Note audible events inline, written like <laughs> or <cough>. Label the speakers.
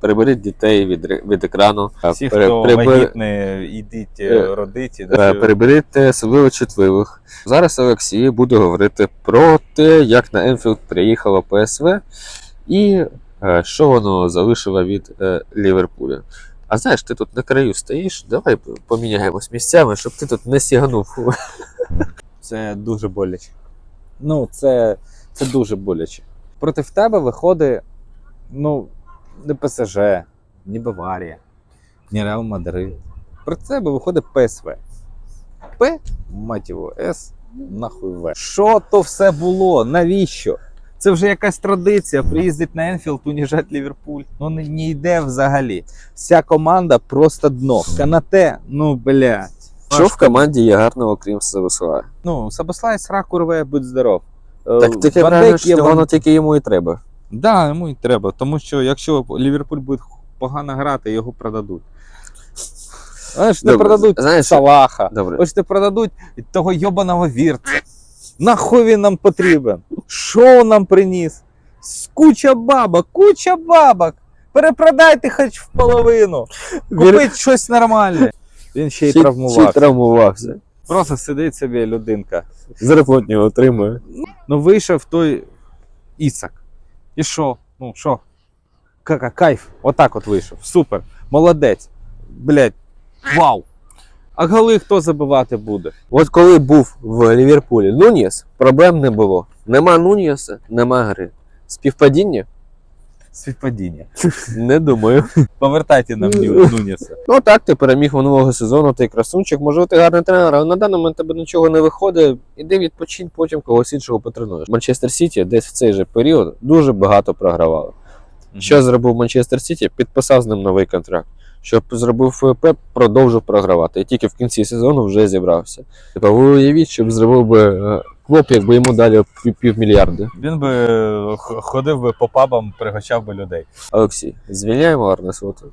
Speaker 1: Приберіть дітей від, від екрану.
Speaker 2: Всі,
Speaker 1: Пере-
Speaker 2: хто
Speaker 1: прибер-
Speaker 2: вагітний, ідіть
Speaker 1: Е,
Speaker 2: е, родиті.
Speaker 1: Е, Приберіть особливо чутливих. Зараз Олексій буде говорити про те, як на Енфілд приїхало ПСВ і що воно залишило від Ліверпуля. А знаєш, ти тут на краю стоїш, давай поміняємось місцями, щоб ти тут не сіганув. <laughs>
Speaker 2: Це дуже боляче. Ну, це, це дуже боляче. Проти тебе виходить, ну, не ПСЖ, ні Баварія, ні Реал Мадрид. Проти тебе виходить ПСВ. П, мать його, С, нахуй В. Що то все було? Навіщо? Це вже якась традиція. Приїздить на Енфілд, уніжать Ліверпуль. Ну не, не йде взагалі. Вся команда просто дно. Канате, ну блядь.
Speaker 1: Що в команді є гарного, крім Сависла?
Speaker 2: Ну, Сабослай сраку рве, будь здоров.
Speaker 1: Так
Speaker 2: Ван є
Speaker 1: що
Speaker 2: Ван-
Speaker 1: воно тільки йому і треба.
Speaker 2: Да, йому і треба, тому що якщо Ліверпуль буде погано грати, його продадуть. Знаєш, не
Speaker 1: Добре,
Speaker 2: продадуть
Speaker 1: знаєш,
Speaker 2: Салаха.
Speaker 1: Добре.
Speaker 2: Ось не продадуть того йобаного вірца. Нахуй він нам потрібен? Що нам приніс? Куча бабок, куча бабок. Перепродайте хоч в половину. Купіть щось нормальне. Він ще й
Speaker 1: Ще- ще й
Speaker 2: травмувався.
Speaker 1: травмувався.
Speaker 2: Просто сидить собі людинка.
Speaker 1: Зарплатню отримує.
Speaker 2: Ну, вийшов той Ісак. І що? Ну, що? Ка- Кайф. Отак от вийшов. Супер. Молодець. Блять. Вау. А голи хто забивати буде?
Speaker 1: От коли був в Ліверпулі Нуніс, проблем не було. Нема Нуніса, нема гри. Співпадіння?
Speaker 2: Співпадіння. <laughs>
Speaker 1: Не думаю.
Speaker 2: Повертайте нам
Speaker 1: Ну.
Speaker 2: Нуніса.
Speaker 1: Ну так, ти переміг минулого сезону, ти красунчик, може ти гарний тренер, але на даний момент тебе нічого не виходить. Іди відпочинь, потім когось іншого потренуєш. Манчестер Сіті десь в цей же період дуже багато програвало. Що зробив Манчестер Сіті? Підписав з ним новий контракт. Що зробив Пеп, продовжив програвати. І тільки в кінці сезону вже зібрався. Типа, ви уявіть, що б зробив би Клоп, якби йому дали пів- півмільярда.
Speaker 2: Він би е, х- ходив би по пабам, пригощав би людей.
Speaker 1: Олексій, звільняємо Арнесвоту.